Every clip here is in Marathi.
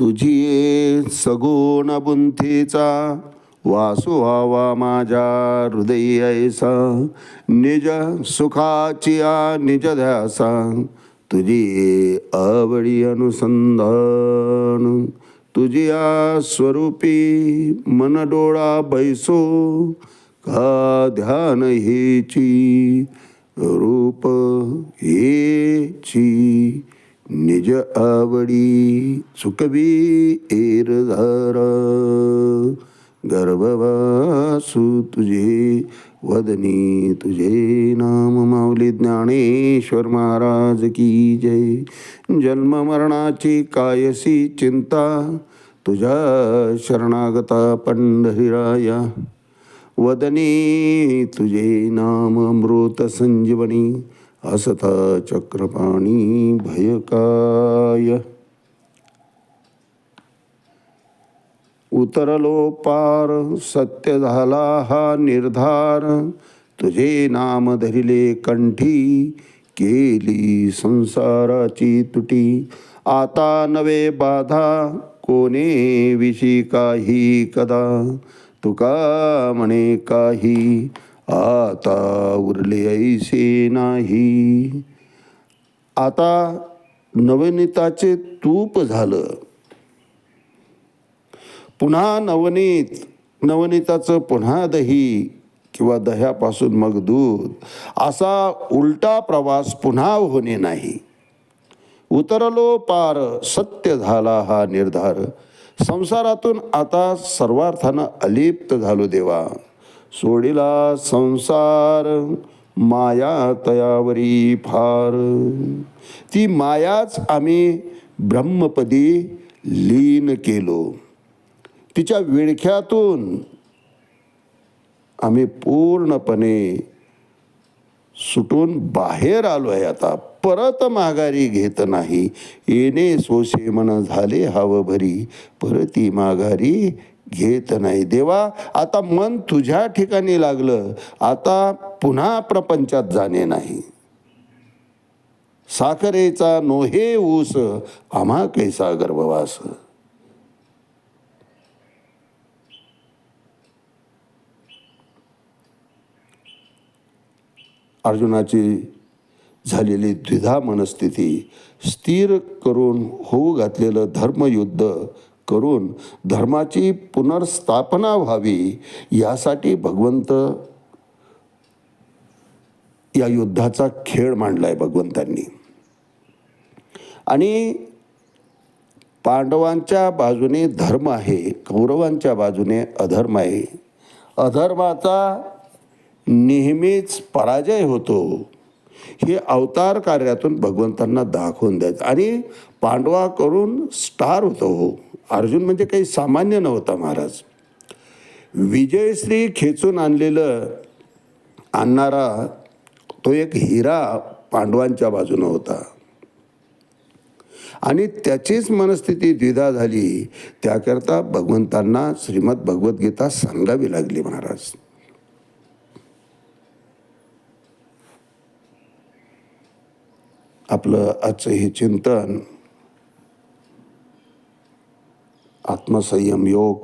तुझी ये सगुण बुंथीचा वासु व्हावा माझ्या हृदयसा ऐसा निज सुखाची निज ध्यासा तुझी आवडी अनुसंधान. तुझी या स्वरूपी मन डोळा बैसो. का ध्यान हेची? रूप हेची. निज आवडी चुकवी एरधार गर्भवासू तुझे वदनी तुझे नाम माऊली ज्ञानेश्वर महाराज की जय. जन्म मरणाची कायसी चिंता तुझ्या शरणागता पंढरीराया. वदनी तुझे नाम अमृत संजीवनी असता चक्रपाणी भयकाय. उतरलो पार सत्य झाला हा निर्धार. तुझे नाम धरिले कंठी केली संसाराची तुटी. आता नवे बाधा कोणे विषी काही कदा? तुका म्हणे काही आता उरले ऐसे नाही. आता नवनीताचे तूप झालं. पुन्हा नवनीत नवनीताचं पुन्हा दही किंवा दह्यापासून मग दूध असा उलटा प्रवास पुन्हा होणे नाही. उतरलो पार सत्य झाला हा निर्धार. संसारातून आता सर्वार्थानं अलिप्त झालो देवा. सोडिला संसार माया तयावरी फार. ती मायाच आम्ही ब्रह्मपदी लीन केलो. तिच्या विळख्यातून आम्ही पूर्णपणे सुटून बाहेर आलो आहे आता. परत माघारी घेत नाही. येणे सोसे मन झाले हवभरी. परती माघारी घेत नाही. देवा आता मन तुझ्या ठिकाणी लागलं आता पुन्हा प्रपंचात जाणे नाही. साखरेचा नोहे ऊस आम्हा कैसा गर्भवास? अर्जुनाची झालेली द्विधा मनस्थिती स्थिर करून होऊ घातलेलं धर्मयुद्ध करून धर्माची पुनर्स्थापना व्हावी यासाठी भगवंत या युद्धाचा खेळ मांडलाय भगवंतांनी. आणि पांडवांच्या बाजूने धर्म आहे कौरवांच्या बाजूने अधर्म आहे. अधर्माचा नेहमीच पराजय होतो. हे अवतार कार्यातून भगवंतांना दाखवून द्यायचं. आणि पांडवाकडून स्टार होतो. हो अर्जुन म्हणजे काही सामान्य नव्हता महाराज. विजयश्री खेचून आणलेलं आणणारा तो एक हिरा पांडवांच्या बाजूनं होता. आणि त्याचीच मनस्थिती द्विधा झाली. त्याकरता भगवंतांना श्रीमद भगवद्गीता सांगावी लागली महाराज. आपलं आजचं हे चिंतन आत्मसंयम योग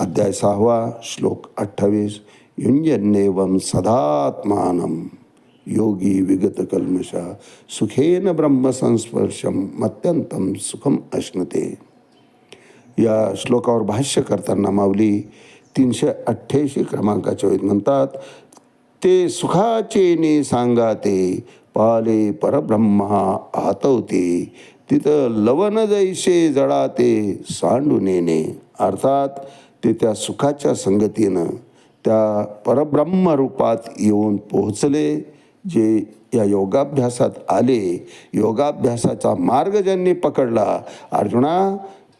अध्याय सहावा श्लोक अठ्ठावीस युंजन्येवम सदात्मानम योगी विगत कल्मषा सुखेन ब्रह्मसंस्पर्शम अत्यंतम सुखम अश्नते. या श्लोकावर भाष्य करताना माऊली तीनशे अठ्ठ्याऐंशी क्रमांकाच्या वेळी म्हणतात ते सुखाचे ने सांगाते पाले परब्रह्मा आतवते तिथं लवण जैसे जळाते सांडू नेणे अर्थात ते त्या सुखाच्या संगतीनं त्या परब्रह्म रूपात येऊन पोहोचले जे या योगाभ्यासात आले. योगाभ्यासाचा मार्ग ज्यांनी पकडला अर्जुना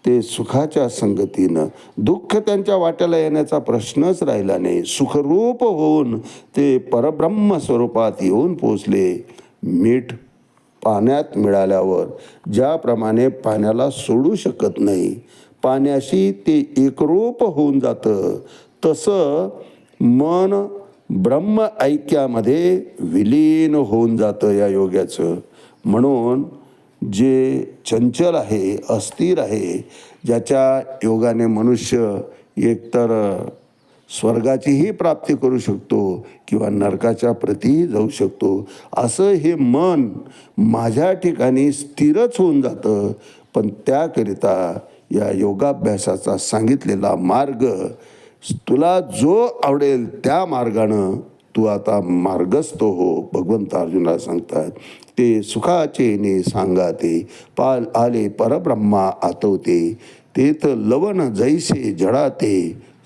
ते सुखाच्या संगतीनं. दुःख त्यांच्या वाट्याला येण्याचा प्रश्नच राहिला नाही. सुखरूप होऊन ते परब्रह्म स्वरूपात येऊन पोचले मीठ पाण्यात मिळाल्यावर ज्याप्रमाणे पाण्याला सोडू शकत नाही पाण्याशी ते एकरूप होऊन जातं. तसं मन ब्रह्म ऐक्यामध्ये विलीन होऊन जातं या योग्याचं. म्हणून जे चंचल आहे अस्थिर आहे ज्याच्या योगाने मनुष्य एकतर स्वर्गाचीही प्राप्ती करू शकतो किंवा नरकाच्या प्रती जाऊ शकतो. असं हे मन माझ्या ठिकाणी स्थिरच होऊन जातं. पण त्याकरिता या योगाभ्यासाचा सांगितलेला मार्ग तुला जो आवडेल त्या मार्गानं तू आता मार्गस्थ हो भगवंत अर्जुनाला सांगतात. ते सुखाचे ने सांगाते पाल आले परब्रह्मा आतवते. तेथ लवण जैसे जडाते